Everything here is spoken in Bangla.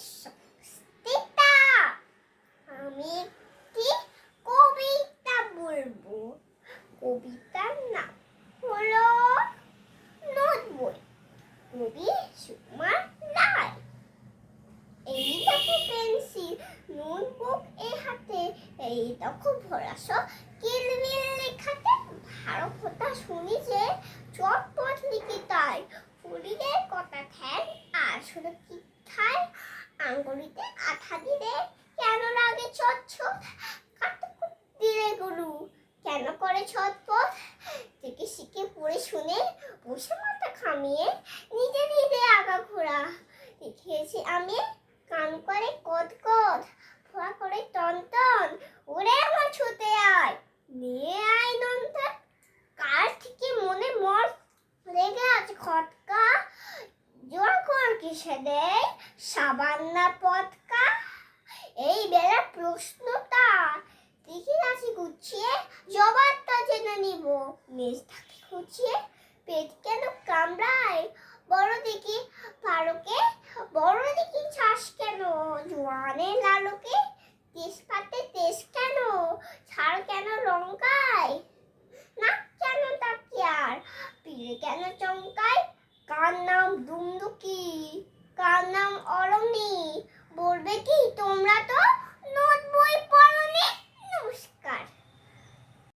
স্বস্তিতা আমি একটি কবিতা বলব। কবিতার নাম হলো নোট বই কবি সুকুমার রায়। এই দেখো পেন্সিল বুক এ হাতে। এই দেখো ভরাস কিলমিল লেখাতে। ভারত কথা শুনি যে চটপট লিখি তাই। ফুলিদের কথা ধ্যান। আর শুধু কি আঙ্গুলিতে আঠা দিলে কেন লাগে চচ্ছট কাটুকুট দিলে গরু, কেন করে ছটপট? থেকে শিখে পড়ে শুনে বসে মাথা খামিয়ে নিজে নিজে আগা ঘোরা। দেখিয়েছি আমি কান করে কদ কদ কিসে দেয় এই বেলা প্রশ্নটা দেখি আছি গুছিয়ে জবাবটা জেনে নিব। মেজটাকে পেট কেন কামড়ায়? বড় দেখি বড় দেখি শ্বাস কেন? জোয়ানে লালুকে, তেজপাতে তেজ কেন? ছাড় কেন লঙ্কায়? নাক কেন তাকিয়ার? পিড়ে কেন চ কার নাম অরমি